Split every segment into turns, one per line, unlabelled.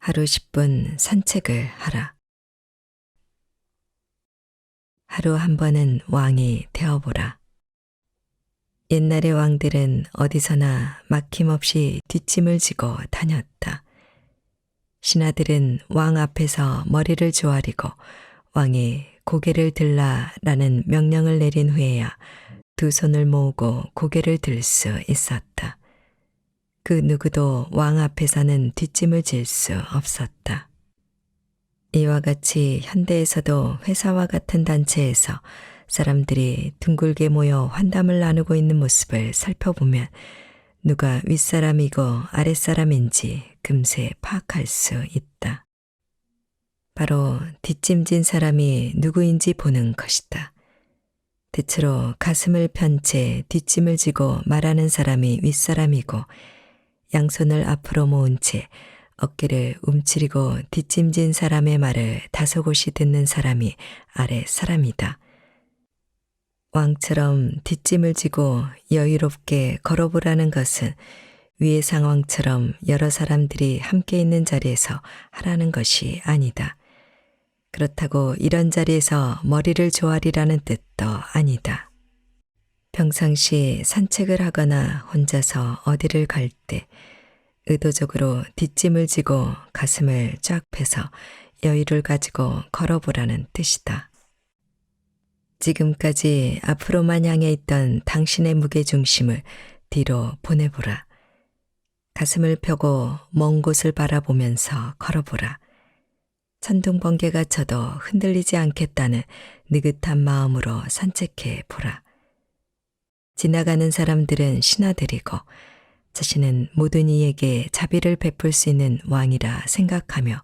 하루 10분 산책을 하라. 하루 한 번은 왕이 되어보라. 옛날의 왕들은 어디서나 막힘없이 뒷짐을 지고 다녔다. 신하들은 왕 앞에서 머리를 조아리고 왕이 고개를 들라라는 명령을 내린 후에야 두 손을 모으고 고개를 들 수 있었다. 그 누구도 왕 앞에서는 뒷짐을 질 수 없었다. 이와 같이 현대에서도 회사와 같은 단체에서 사람들이 둥글게 모여 환담을 나누고 있는 모습을 살펴보면 누가 윗사람이고 아랫사람인지 금세 파악할 수 있다. 바로 뒷짐진 사람이 누구인지 보는 것이다. 대체로 가슴을 편 채 뒷짐을 지고 말하는 사람이 윗사람이고 양손을 앞으로 모은 채 어깨를 움츠리고 뒷짐진 사람의 말을 다소곳이 듣는 사람이 아래 사람이다. 왕처럼 뒷짐을 지고 여유롭게 걸어보라는 것은 위의 상황처럼 여러 사람들이 함께 있는 자리에서 하라는 것이 아니다. 그렇다고 이런 자리에서 머리를 조아리라는 뜻도 아니다. 평상시 산책을 하거나 혼자서 어디를 갈 때 의도적으로 뒷짐을 지고 가슴을 쫙 펴서 여유를 가지고 걸어보라는 뜻이다. 지금까지 앞으로만 향해 있던 당신의 무게중심을 뒤로 보내보라. 가슴을 펴고 먼 곳을 바라보면서 걸어보라. 천둥 번개가 쳐도 흔들리지 않겠다는 느긋한 마음으로 산책해 보라. 지나가는 사람들은 신하들이고 자신은 모든 이에게 자비를 베풀 수 있는 왕이라 생각하며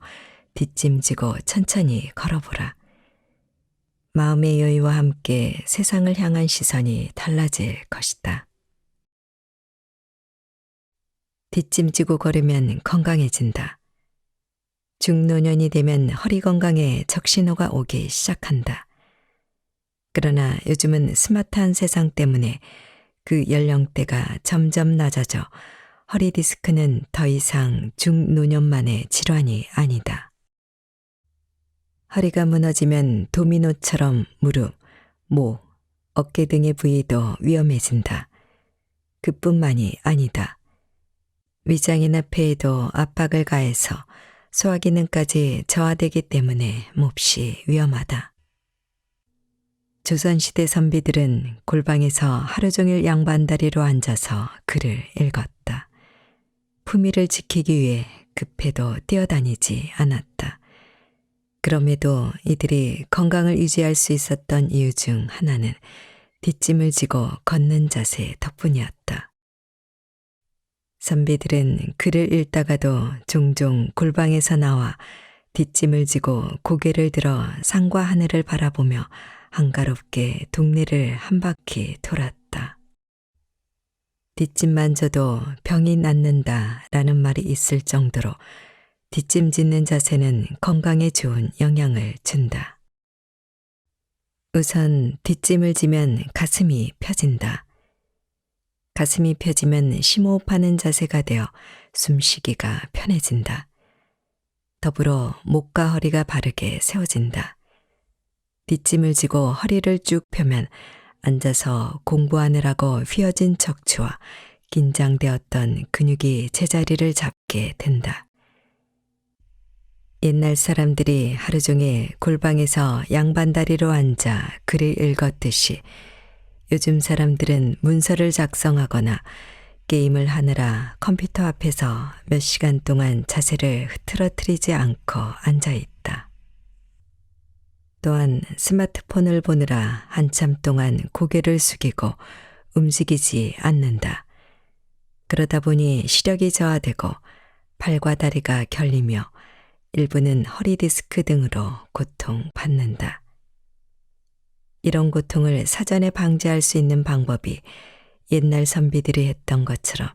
뒷짐지고 천천히 걸어보라. 마음의 여유와 함께 세상을 향한 시선이 달라질 것이다. 뒷짐지고 걸으면 건강해진다. 중노년이 되면 허리 건강에 적신호가 오기 시작한다. 그러나 요즘은 스마트한 세상 때문에 그 연령대가 점점 낮아져 허리 디스크는 더 이상 중노년만의 질환이 아니다. 허리가 무너지면 도미노처럼 무릎, 목, 어깨 등의 부위도 위험해진다. 그뿐만이 아니다. 위장이나 폐에도 압박을 가해서 소화기능까지 저하되기 때문에 몹시 위험하다. 조선시대 선비들은 골방에서 하루 종일 양반다리로 앉아서 글을 읽었다. 품위를 지키기 위해 급해도 뛰어다니지 않았다. 그럼에도 이들이 건강을 유지할 수 있었던 이유 중 하나는 뒷짐을 지고 걷는 자세 덕분이었다. 선비들은 글을 읽다가도 종종 골방에서 나와 뒷짐을 지고 고개를 들어 산과 하늘을 바라보며 한가롭게 동네를 한 바퀴 돌았다. 뒷짐 만 져도 병이 낫는다 라는 말이 있을 정도로 뒷짐 짓는 자세는 건강에 좋은 영향을 준다. 우선 뒷짐을 지면 가슴이 펴진다. 가슴이 펴지면 심호흡하는 자세가 되어 숨쉬기가 편해진다. 더불어 목과 허리가 바르게 세워진다. 뒷짐을 지고 허리를 쭉 펴면 앉아서 공부하느라고 휘어진 척추와 긴장되었던 근육이 제자리를 잡게 된다. 옛날 사람들이 하루 종일 골방에서 양반다리로 앉아 글을 읽었듯이 요즘 사람들은 문서를 작성하거나 게임을 하느라 컴퓨터 앞에서 몇 시간 동안 자세를 흐트러뜨리지 않고 앉아 있다. 또한 스마트폰을 보느라 한참 동안 고개를 숙이고 움직이지 않는다. 그러다 보니 시력이 저하되고 팔과 다리가 결리며 일부는 허리 디스크 등으로 고통받는다. 이런 고통을 사전에 방지할 수 있는 방법이 옛날 선비들이 했던 것처럼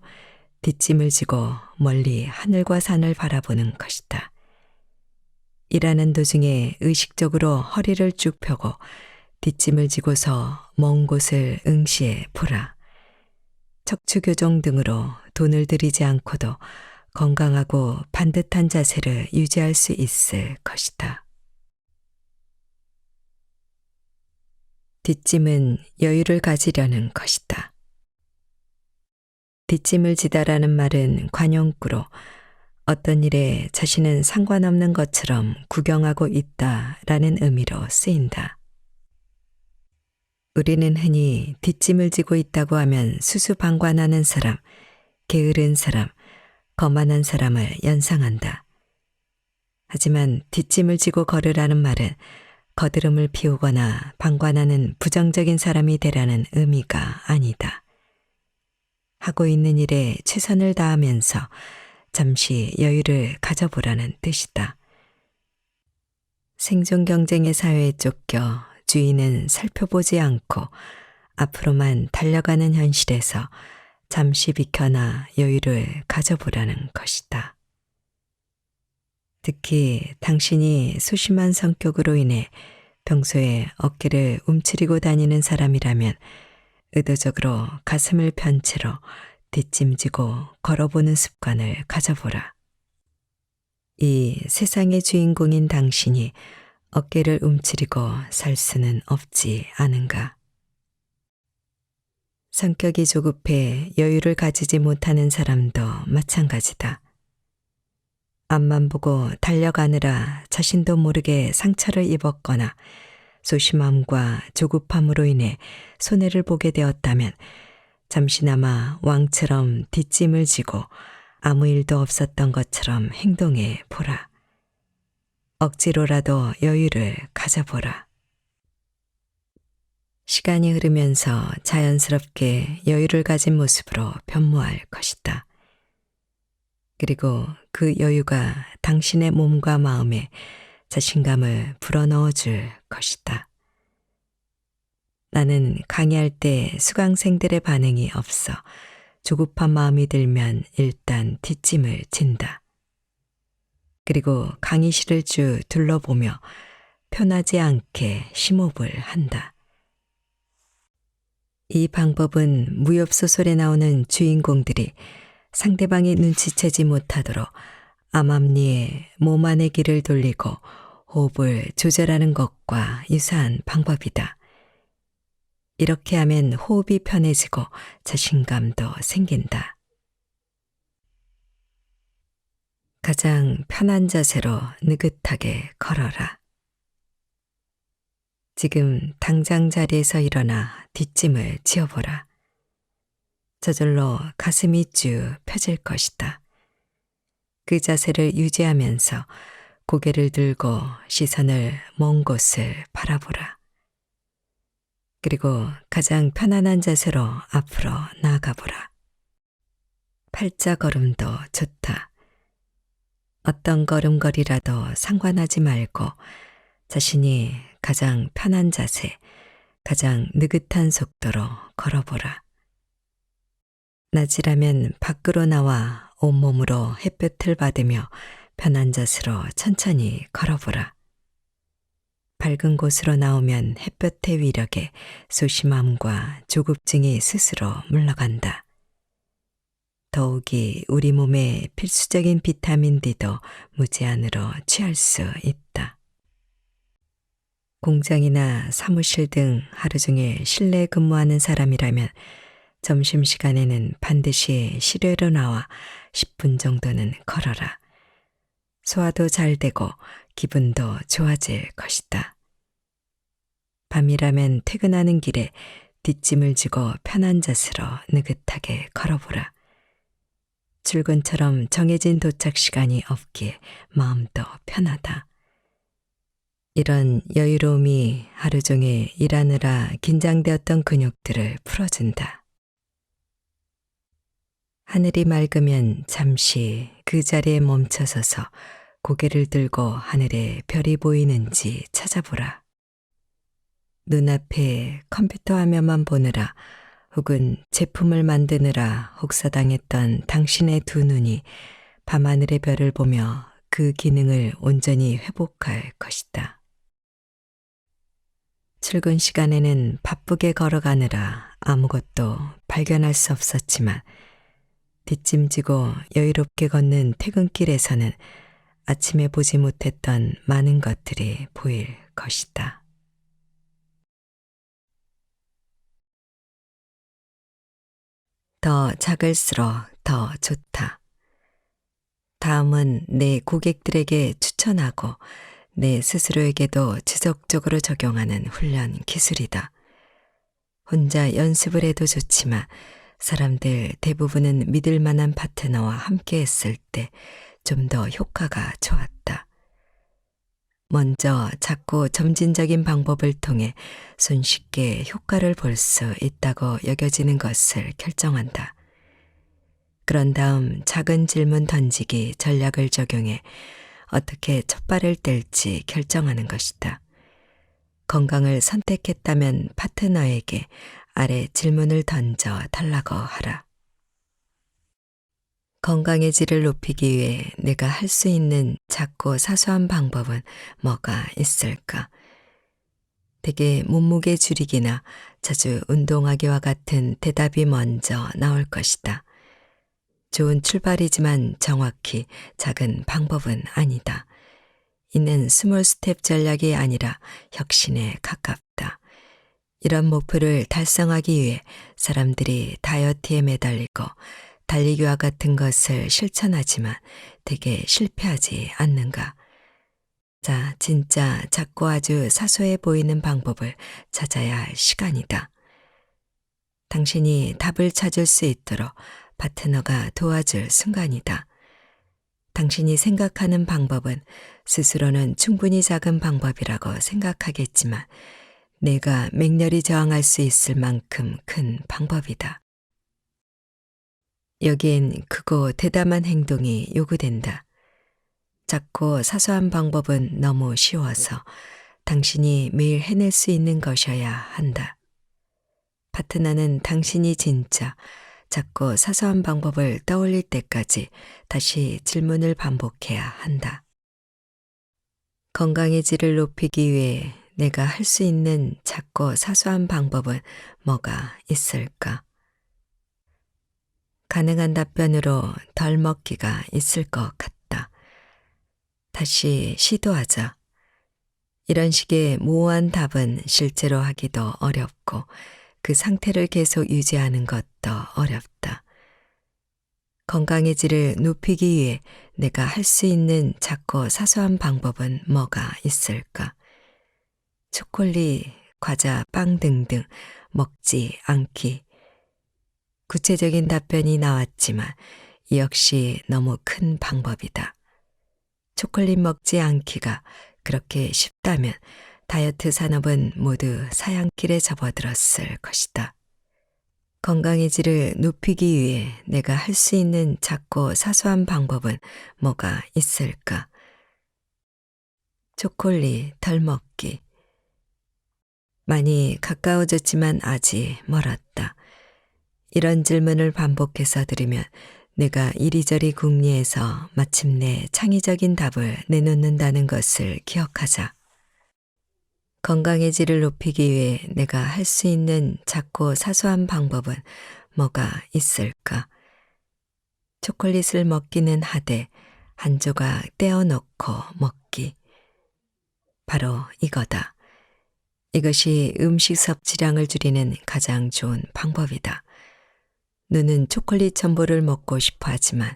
뒷짐을 지고 멀리 하늘과 산을 바라보는 것이다. 일하는 도중에 의식적으로 허리를 쭉 펴고 뒷짐을 지고서 먼 곳을 응시해 보라. 척추교정 등으로 돈을 들이지 않고도 건강하고 반듯한 자세를 유지할 수 있을 것이다. 뒷짐은 여유를 가지려는 것이다. 뒷짐을 지다라는 말은 관용구로 어떤 일에 자신은 상관없는 것처럼 구경하고 있다 라는 의미로 쓰인다. 우리는 흔히 뒷짐을 지고 있다고 하면 수수방관하는 사람, 게으른 사람, 거만한 사람을 연상한다. 하지만 뒷짐을 지고 걸으라는 말은 거드름을 피우거나 방관하는 부정적인 사람이 되라는 의미가 아니다. 하고 있는 일에 최선을 다하면서 잠시 여유를 가져보라는 뜻이다. 생존 경쟁의 사회에 쫓겨 주인은 살펴보지 않고 앞으로만 달려가는 현실에서 잠시 비켜나 여유를 가져보라는 것이다. 특히 당신이 소심한 성격으로 인해 평소에 어깨를 움츠리고 다니는 사람이라면 의도적으로 가슴을 편 채로 뒷짐지고 걸어보는 습관을 가져보라. 이 세상의 주인공인 당신이 어깨를 움츠리고 살 수는 없지 않은가. 성격이 조급해 여유를 가지지 못하는 사람도 마찬가지다. 앞만 보고 달려가느라 자신도 모르게 상처를 입었거나 소심함과 조급함으로 인해 손해를 보게 되었다면 잠시나마 왕처럼 뒷짐을 지고 아무 일도 없었던 것처럼 행동해 보라. 억지로라도 여유를 가져보라. 시간이 흐르면서 자연스럽게 여유를 가진 모습으로 변모할 것이다. 그리고 그 여유가 당신의 몸과 마음에 자신감을 불어넣어 줄 것이다. 나는 강의할 때 수강생들의 반응이 없어 조급한 마음이 들면 일단 뒷짐을 진다. 그리고 강의실을 쭉 둘러보며 편하지 않게 심호흡을 한다. 이 방법은 무협소설에 나오는 주인공들이 상대방이 눈치채지 못하도록 암암리에 몸 안의 길을 돌리고 호흡을 조절하는 것과 유사한 방법이다. 이렇게 하면 호흡이 편해지고 자신감도 생긴다. 가장 편한 자세로 느긋하게 걸어라. 지금 당장 자리에서 일어나 뒷짐을 지어보라. 저절로 가슴이 쭉 펴질 것이다. 그 자세를 유지하면서 고개를 들고 시선을 먼 곳을 바라보라. 그리고 가장 편안한 자세로 앞으로 나아가보라. 팔자 걸음도 좋다. 어떤 걸음걸이라도 상관하지 말고 자신이 가장 편한 자세, 가장 느긋한 속도로 걸어보라. 낮이라면 밖으로 나와 온몸으로 햇볕을 받으며 편한 자세로 천천히 걸어보라. 밝은 곳으로 나오면 햇볕의 위력에 소심함과 조급증이 스스로 물러간다. 더욱이 우리 몸에 필수적인 비타민 D도 무제한으로 취할 수 있다. 공장이나 사무실 등 하루 종일 실내 근무하는 사람이라면 점심시간에는 반드시 실외로 나와 10분 정도는 걸어라. 소화도 잘 되고 기분도 좋아질 것이다. 밤이라면 퇴근하는 길에 뒷짐을 지고 편한 자세로 느긋하게 걸어보라. 출근처럼 정해진 도착 시간이 없기에 마음도 편하다. 이런 여유로움이 하루 종일 일하느라 긴장되었던 근육들을 풀어준다. 하늘이 맑으면 잠시 그 자리에 멈춰서서 고개를 들고 하늘에 별이 보이는지 찾아보라. 눈앞에 컴퓨터 화면만 보느라 혹은 제품을 만드느라 혹사당했던 당신의 두 눈이 밤하늘의 별을 보며 그 기능을 온전히 회복할 것이다. 출근 시간에는 바쁘게 걸어가느라 아무것도 발견할 수 없었지만 뒷짐지고 여유롭게 걷는 퇴근길에서는 아침에 보지 못했던 많은 것들이 보일 것이다. 더 작을수록 더 좋다. 다음은 내 고객들에게 추천하고 내 스스로에게도 지속적으로 적용하는 훈련 기술이다. 혼자 연습을 해도 좋지만 사람들 대부분은 믿을 만한 파트너와 함께 했을 때 좀 더 효과가 좋았다. 먼저 작고 점진적인 방법을 통해 손쉽게 효과를 볼 수 있다고 여겨지는 것을 결정한다. 그런 다음 작은 질문 던지기 전략을 적용해 어떻게 첫 발을 뗄지 결정하는 것이다. 건강을 선택했다면 파트너에게 아래 질문을 던져 달라고 하라. 건강의 질을 높이기 위해 내가 할 수 있는 작고 사소한 방법은 뭐가 있을까? 대개 몸무게 줄이기나 자주 운동하기와 같은 대답이 먼저 나올 것이다. 좋은 출발이지만 정확히 작은 방법은 아니다. 이는 스몰 스텝 전략이 아니라 혁신에 가깝다. 이런 목표를 달성하기 위해 사람들이 다이어트에 매달리고 달리기와 같은 것을 실천하지만 대개 실패하지 않는가. 자, 진짜 작고 아주 사소해 보이는 방법을 찾아야 할 시간이다. 당신이 답을 찾을 수 있도록 파트너가 도와줄 순간이다. 당신이 생각하는 방법은 스스로는 충분히 작은 방법이라고 생각하겠지만 내가 맹렬히 저항할 수 있을 만큼 큰 방법이다. 여기엔 크고 대담한 행동이 요구된다. 작고 사소한 방법은 너무 쉬워서 당신이 매일 해낼 수 있는 것이어야 한다. 파트너는 당신이 진짜 작고 사소한 방법을 떠올릴 때까지 다시 질문을 반복해야 한다. 건강의 질을 높이기 위해 내가 할 수 있는 작고 사소한 방법은 뭐가 있을까? 가능한 답변으로 덜 먹기가 있을 것 같다. 다시 시도하자. 이런 식의 모호한 답은 실제로 하기도 어렵고 그 상태를 계속 유지하는 것도 어렵다. 건강의 질을 높이기 위해 내가 할 수 있는 작고 사소한 방법은 뭐가 있을까? 초콜릿, 과자, 빵 등등 먹지 않기. 구체적인 답변이 나왔지만 이 역시 너무 큰 방법이다. 초콜릿 먹지 않기가 그렇게 쉽다면 다이어트 산업은 모두 사양길에 접어들었을 것이다. 건강의 질을 높이기 위해 내가 할 수 있는 작고 사소한 방법은 뭐가 있을까? 초콜릿 덜 먹기. 많이 가까워졌지만 아직 멀었다. 이런 질문을 반복해서 들으면 내가 이리저리 궁리해서 마침내 창의적인 답을 내놓는다는 것을 기억하자. 건강의 질을 높이기 위해 내가 할 수 있는 작고 사소한 방법은 뭐가 있을까? 초콜릿을 먹기는 하되 한 조각 떼어놓고 먹기. 바로 이거다. 이것이 음식 섭취량을 줄이는 가장 좋은 방법이다. 눈은 초콜릿 첨보를 먹고 싶어 하지만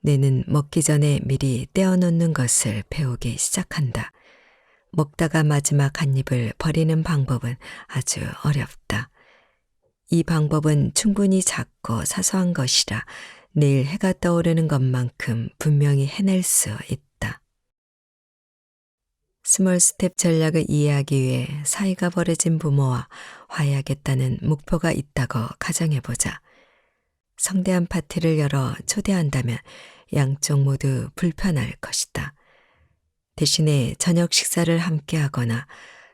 뇌는 먹기 전에 미리 떼어놓는 것을 배우기 시작한다. 먹다가 마지막 한 입을 버리는 방법은 아주 어렵다. 이 방법은 충분히 작고 사소한 것이라 내일 해가 떠오르는 것만큼 분명히 해낼 수 있다. 스몰 스텝 전략을 이해하기 위해 사이가 벌어진 부모와 화해하겠다는 목표가 있다고 가정해보자. 성대한 파티를 열어 초대한다면 양쪽 모두 불편할 것이다. 대신에 저녁 식사를 함께 하거나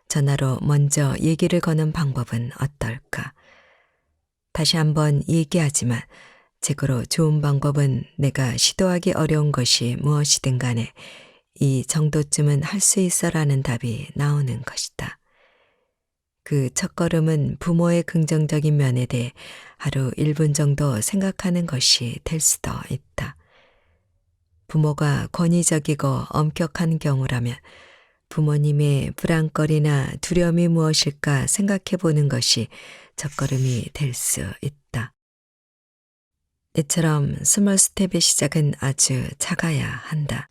전화로 먼저 얘기를 거는 방법은 어떨까? 다시 한번 얘기하지만 제거로 좋은 방법은 내가 시도하기 어려운 것이 무엇이든 간에 이 정도쯤은 할 수 있어라는 답이 나오는 것이다. 그 첫걸음은 부모의 긍정적인 면에 대해 하루 1분 정도 생각하는 것이 될 수도 있다. 부모가 권위적이고 엄격한 경우라면 부모님의 불안거리나 두려움이 무엇일까 생각해 보는 것이 첫걸음이 될 수 있다. 이처럼 스몰 스텝의 시작은 아주 작아야 한다.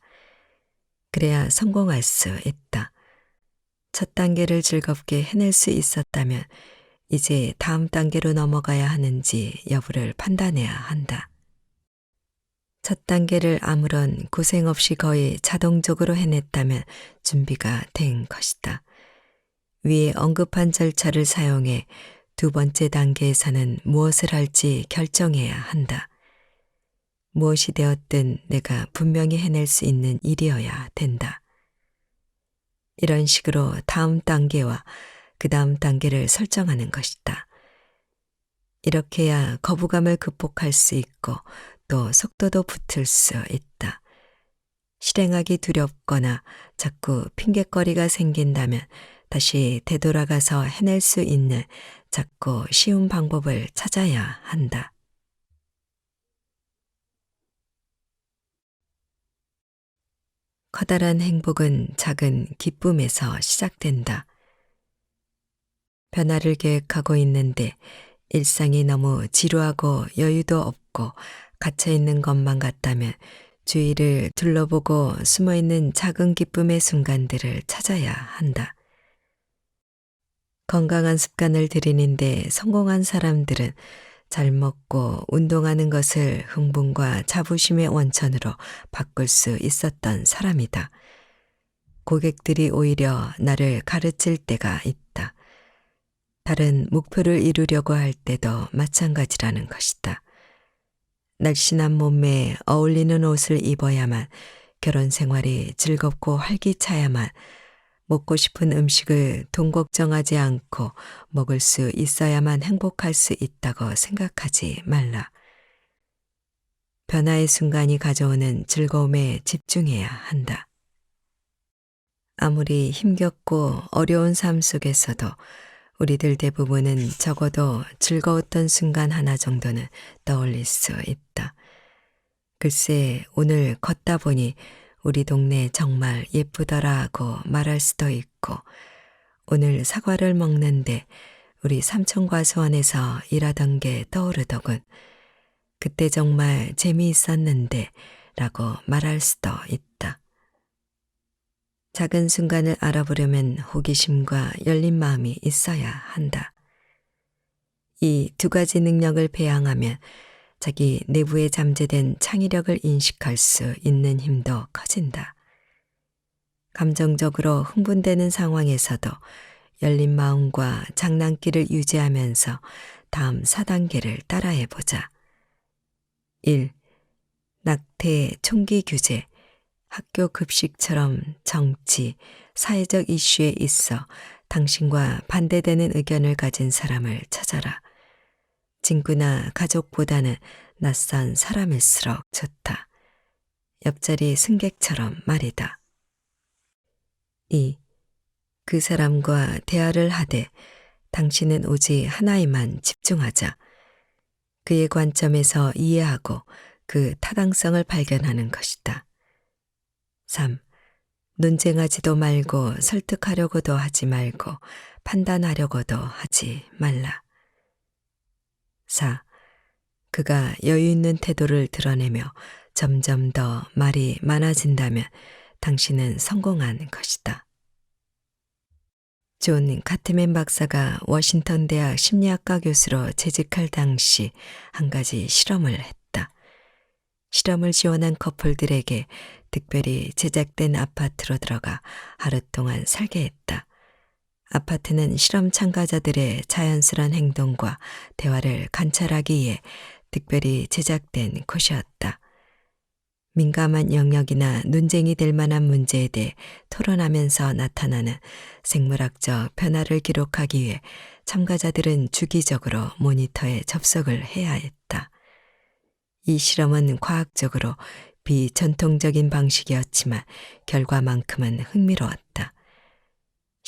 그래야 성공할 수 있다. 첫 단계를 즐겁게 해낼 수 있었다면 이제 다음 단계로 넘어가야 하는지 여부를 판단해야 한다. 첫 단계를 아무런 고생 없이 거의 자동적으로 해냈다면 준비가 된 것이다. 위에 언급한 절차를 사용해 두 번째 단계에서는 무엇을 할지 결정해야 한다. 무엇이 되었든 내가 분명히 해낼 수 있는 일이어야 된다. 이런 식으로 다음 단계와 그 다음 단계를 설정하는 것이다. 이렇게 해야 거부감을 극복할 수 있고 또 속도도 붙을 수 있다. 실행하기 두렵거나 자꾸 핑계거리가 생긴다면 다시 되돌아가서 해낼 수 있는 작고 쉬운 방법을 찾아야 한다. 커다란 행복은 작은 기쁨에서 시작된다. 변화를 계획하고 있는데 일상이 너무 지루하고 여유도 없고 갇혀 있는 것만 같다면 주위를 둘러보고 숨어 있는 작은 기쁨의 순간들을 찾아야 한다. 건강한 습관을 들이는데 성공한 사람들은 잘 먹고 운동하는 것을 흥분과 자부심의 원천으로 바꿀 수 있었던 사람이다. 고객들이 오히려 나를 가르칠 때가 있다. 다른 목표를 이루려고 할 때도 마찬가지라는 것이다. 날씬한 몸매에 어울리는 옷을 입어야만 결혼 생활이 즐겁고 활기차야만 먹고 싶은 음식을 돈 걱정하지 않고 먹을 수 있어야만 행복할 수 있다고 생각하지 말라. 변화의 순간이 가져오는 즐거움에 집중해야 한다. 아무리 힘겹고 어려운 삶 속에서도 우리들 대부분은 적어도 즐거웠던 순간 하나 정도는 떠올릴 수 있다. 글쎄, 오늘 걷다 보니 우리 동네 정말 예쁘더라 하고 말할 수도 있고, 오늘 사과를 먹는데 우리 삼촌과수원에서 일하던 게 떠오르더군. 그때 정말 재미있었는데 라고 말할 수도 있다. 작은 순간을 알아보려면 호기심과 열린 마음이 있어야 한다. 이 두 가지 능력을 배양하면 자기 내부에 잠재된 창의력을 인식할 수 있는 힘도 커진다. 감정적으로 흥분되는 상황에서도 열린 마음과 장난기를 유지하면서 다음 4단계를 따라해 보자. 1. 낙태 총기 규제. 학교 급식처럼 정치, 사회적 이슈에 있어 당신과 반대되는 의견을 가진 사람을 찾아라. 친구나 가족보다는 낯선 사람일수록 좋다. 옆자리 승객처럼 말이다. 2. 그 사람과 대화를 하되 당신은 오직 하나에만 집중하자. 그의 관점에서 이해하고 그 타당성을 발견하는 것이다. 3. 논쟁하지도 말고 설득하려고도 하지 말고 판단하려고도 하지 말라. 4. 그가 여유 있는 태도를 드러내며 점점 더 말이 많아진다면 당신은 성공한 것이다. 존 가트맨 박사가 워싱턴 대학 심리학과 교수로 재직할 당시 한 가지 실험을 했다. 실험을 지원한 커플들에게 특별히 제작된 아파트로 들어가 하루 동안 살게 했다. 아파트는 실험 참가자들의 자연스러운 행동과 대화를 관찰하기 위해 특별히 제작된 곳이었다. 민감한 영역이나 논쟁이 될 만한 문제에 대해 토론하면서 나타나는 생물학적 변화를 기록하기 위해 참가자들은 주기적으로 모니터에 접속을 해야 했다. 이 실험은 과학적으로 비전통적인 방식이었지만 결과만큼은 흥미로웠다.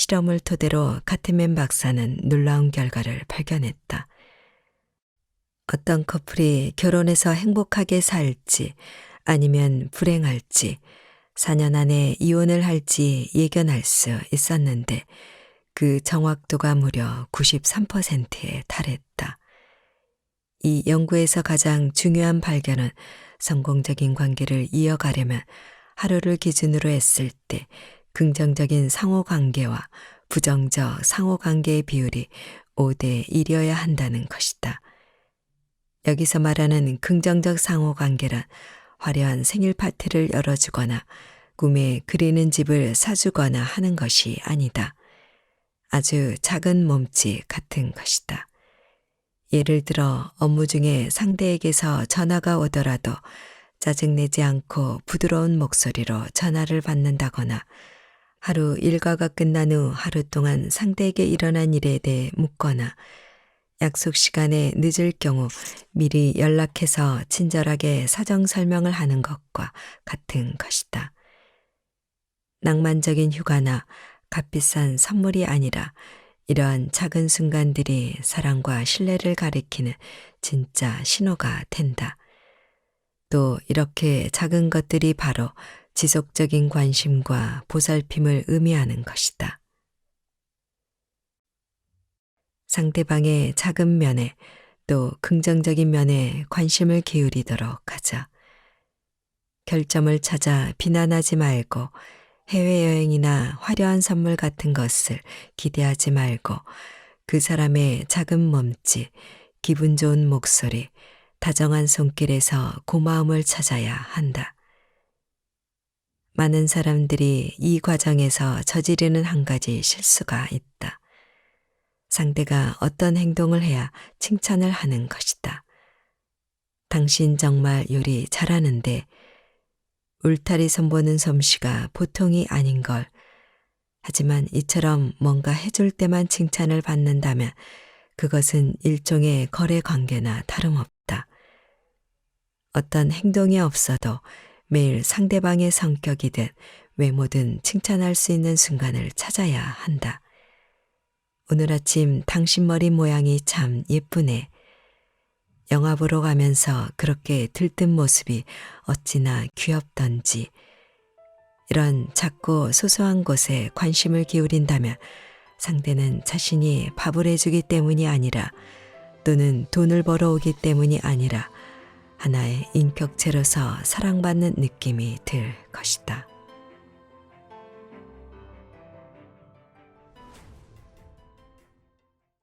실험을 토대로 카트맨 박사는 놀라운 결과를 발견했다. 어떤 커플이 결혼해서 행복하게 살지 아니면 불행할지 4년 안에 이혼을 할지 예견할 수 있었는데 그 정확도가 무려 93%에 달했다. 이 연구에서 가장 중요한 발견은 성공적인 관계를 이어가려면 하루를 기준으로 했을 때 긍정적인 상호관계와 부정적 상호관계의 비율이 5대 1이어야 한다는 것이다. 여기서 말하는 긍정적 상호관계란 화려한 생일 파티를 열어주거나 꿈에 그리는 집을 사주거나 하는 것이 아니다. 아주 작은 몸짓 같은 것이다. 예를 들어 업무 중에 상대에게서 전화가 오더라도 짜증내지 않고 부드러운 목소리로 전화를 받는다거나 하루 일과가 끝난 후 하루 동안 상대에게 일어난 일에 대해 묻거나 약속 시간에 늦을 경우 미리 연락해서 친절하게 사정 설명을 하는 것과 같은 것이다. 낭만적인 휴가나 값비싼 선물이 아니라 이러한 작은 순간들이 사랑과 신뢰를 가리키는 진짜 신호가 된다. 또 이렇게 작은 것들이 바로 지속적인 관심과 보살핌을 의미하는 것이다. 상대방의 작은 면에 또 긍정적인 면에 관심을 기울이도록 하자. 결점을 찾아 비난하지 말고 해외여행이나 화려한 선물 같은 것을 기대하지 말고 그 사람의 작은 몸짓, 기분 좋은 목소리, 다정한 손길에서 고마움을 찾아야 한다. 많은 사람들이 이 과정에서 저지르는 한 가지 실수가 있다. 상대가 어떤 행동을 해야 칭찬을 하는 것이다. 당신 정말 요리 잘하는데 울타리 선보는 솜씨가 보통이 아닌 걸. 하지만 이처럼 뭔가 해줄 때만 칭찬을 받는다면 그것은 일종의 거래 관계나 다름없다. 어떤 행동이 없어도 매일 상대방의 성격이든 외모든 칭찬할 수 있는 순간을 찾아야 한다. 오늘 아침 당신 머리 모양이 참 예쁘네. 영화 보러 가면서 그렇게 들뜬 모습이 어찌나 귀엽던지. 이런 작고 소소한 곳에 관심을 기울인다면 상대는 자신이 밥을 해주기 때문이 아니라 또는 돈을 벌어오기 때문이 아니라 하나의 인격체로서 사랑받는 느낌이 들 것이다.